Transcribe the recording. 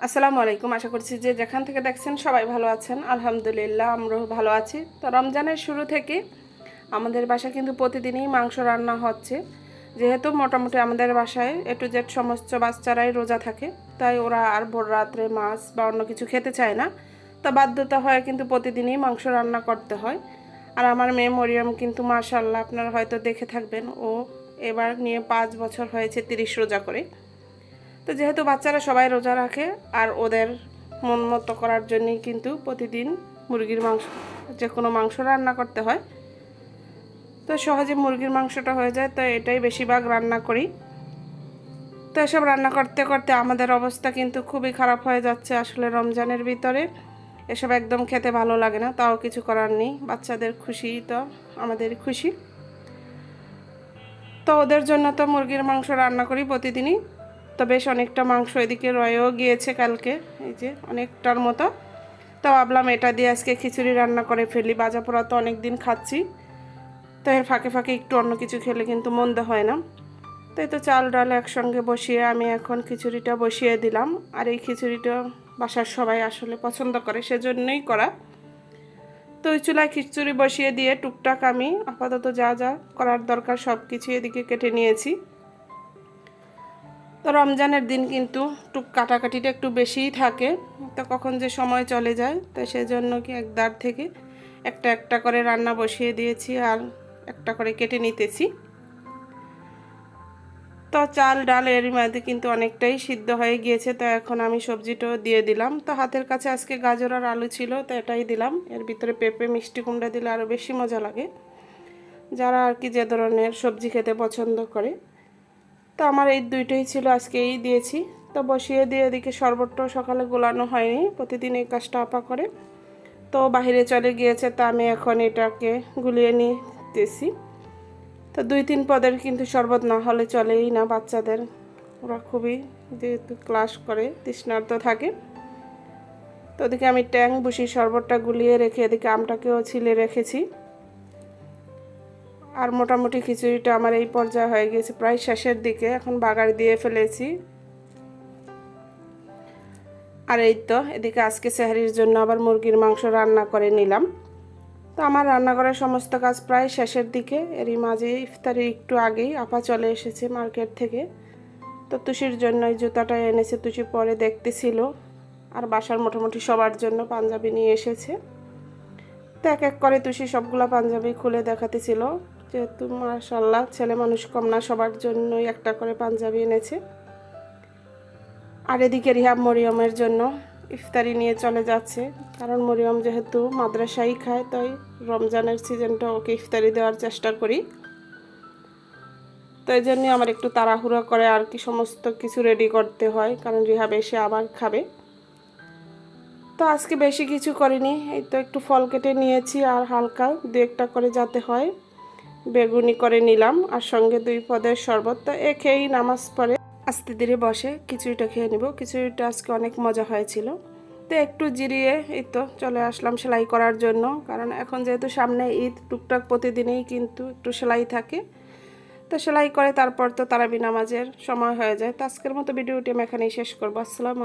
আসসালামু আলাইকুম। আশা করছি যে যেখান থেকে দেখছেন সবাই ভালো আছেন। আলহামদুলিল্লাহ, আমরাও ভালো আছি। তো রমজানের শুরু থেকে আমাদের বাসায় কিন্তু প্রতিদিনই মাংস রান্না হচ্ছে। যেহেতু মোটামুটি আমাদের বাসায় এ টু জেড সমস্ত বাচ্চারাই রোজা থাকে, তাই ওরা আর ভোর রাত্রে মাছ বা অন্য কিছু খেতে চায় না। তা বাধ্যতা হয় কিন্তু প্রতিদিনই মাংস রান্না করতে হয়। আমার মেয়ে মরিয়ম কিন্তু মাশাল্লাহ আপনারা হয়তো দেখে থাকবেন। ও এবার নিয়ে পাঁচ বছর হয়েছে তিরিশ রোজা করে। তো যেহেতু বাচ্চারা সবাই রোজা রাখে, আর ওদের মন মতো করার জন্যই কিন্তু প্রতিদিন মুরগির মাংস, যে কোনো মাংস রান্না করতে হয়। তো সহজে মুরগির মাংসটা হয়ে যায়, তো এটাই বেশিরভাগ রান্না করি। তো এসব রান্না করতে করতে আমাদের অবস্থা কিন্তু খুবই খারাপ হয়ে যাচ্ছে আসলে রমজানের ভিতরে। এসব একদম খেতে ভালো লাগে না, তাও কিছু করার নেই। বাচ্চাদের খুশি তো, আমাদের খুশি। তো ওদের জন্য তো মুরগির মাংস রান্না করি প্রতিদিনই। তো বেশ অনেকটা মাংস এদিকে রয়েও গিয়েছে কালকে, এই যে অনেকটার মতো। তো ভাবলাম এটা দিয়ে আজকে খিচুড়ি রান্না করে ফেলি। বাজা পোড়া তো অনেক দিন খাচ্ছি। তো এর ফাঁকে ফাঁকে একটু অন্য কিছু খেলে কিন্তু মন্দ হয় না। তো এই তো চাল ডাল একসঙ্গে বসিয়ে আমি এখন খিচুড়িটা বসিয়ে দিলাম। আর এই খিচুড়িটা বাসার সবাই আসলে পছন্দ করে, সেজন্যই করা। তো ওই চুলায় খিচুড়ি বসিয়ে দিয়ে টুকটাক আমি আপাতত যা যা করার দরকার সব কিছু এদিকে কেটে নিয়েছি। তো রমজানের দিন কিন্তু টুক কাটাকাটিটা একটু বেশিই থাকে, তো কখন যে সময় চলে যায়, তো সেজন্য কি এক দাঁড় থেকে একটা একটা করে রান্না বসিয়ে দিয়েছি আর একটা করে কেটে নিতেছি। তো চাল, ডাল এর মধ্যে কিন্তু অনেকটাই সিদ্ধ হয়ে গিয়েছে। তো এখন আমি সবজিটাও দিয়ে দিলাম। তো হাতের কাছে আজকে গাজর আর আলু ছিল, তো এটাই দিলাম। এর ভিতরে পেঁপে, মিষ্টি কুমড়া দিলে আরও বেশি মজা লাগে। যারা আর কি যে ধরনের সবজি খেতে পছন্দ করে। তো আমার এই দুইটাই ছিল, আজকে এই দিয়েছি। তো বসিয়ে দিয়ে এদিকে শরবতটাও সকালে গোলানো হয়নি। প্রতিদিন এই কাজটা আপা করে। তো বাহিরে চলে গিয়েছে, তো আমি এখন এটাকে গুলিয়ে নিতেছি। তো দুই তিন পদের কিন্তু শরবত না হলে চলেই না বাচ্চাদের। ওরা খুবই যেহেতু ক্লাস করে, তৃষ্ণার্ত থাকে। তো ওদিকে আমি ট্যাং বসি, শরবতটা গুলিয়ে রেখে এদিকে আমটাকেও ছিলে রেখেছি। আর মোটামুটি খিচুড়িটা আমার এই পর্যায়ে হয়ে গেছে, প্রায় শেষের দিকে। এখন বাগার দিয়ে ফেলেছি। আর এই তো, এদিকে আজকে সেহারির জন্য আবার মুরগির মাংস রান্না করে নিলাম। তো আমার রান্না করার সমস্ত কাজ প্রায় শেষের দিকে। এরই মাঝে ইফতারি একটু আগেই আপা চলে এসেছে মার্কেট থেকে। তো তুষির জন্য এই জুতাটা এনেছে, তুষি পরে দেখতেছিল। আর বাসার মোটামুটি সবার জন্য পাঞ্জাবি নিয়ে এসেছে। তো এক এক করে তুষি সবগুলা পাঞ্জাবি খুলে দেখাতেছিল। যেহেতু মাশাল্লাহ ছেলে মানুষ কম না, সবার জন্যই একটা করে পাঞ্জাবি এনেছে। আর এদিকে রিহাব মরিয়মের জন্য ইফতারি নিয়ে চলে যাচ্ছে। কারণ মরিয়ম যেহেতু মাদ্রাসাই খায়, তাই রমজানের সিজনটা ওকে ইফতারি দেওয়ার চেষ্টা করি। তো এই জন্যই আমার একটু তাড়াহুড়ো করে আর কি সমস্ত কিছু রেডি করতে হয়, কারণ রিহাব এসে আবার খাবে। তো আজকে বেশি কিছু করিনি, এই তো একটু ফল কেটে নিয়েছি আর হালকা দু একটা করে যাতে হয়। বেগুনি করে নিলাম আর সঙ্গে দুই পদের শরবত, তো এ খেয়েই নামাজ পড়ে। আস্তে ধীরে বসে, খিচুড়িটা খেয়ে নেব। খিচুড়িটা আজকে অনেক মজা হয়েছিল। তো একটু জিরিয়ে এই তো চলে আসলাম সেলাই করার জন্য। কারণ এখন যেহেতু সামনে ঈদ, টুকটাক প্রতিদিনেই কিন্তু একটু সেলাই থাকে। তো সেলাই করে তারপর তো তারাবি নামাজের সময় হয়ে যায়। তো আজকের মতো ভিডিওটি আমি এখানেই শেষ করব। আসসালামু আলাইকুম।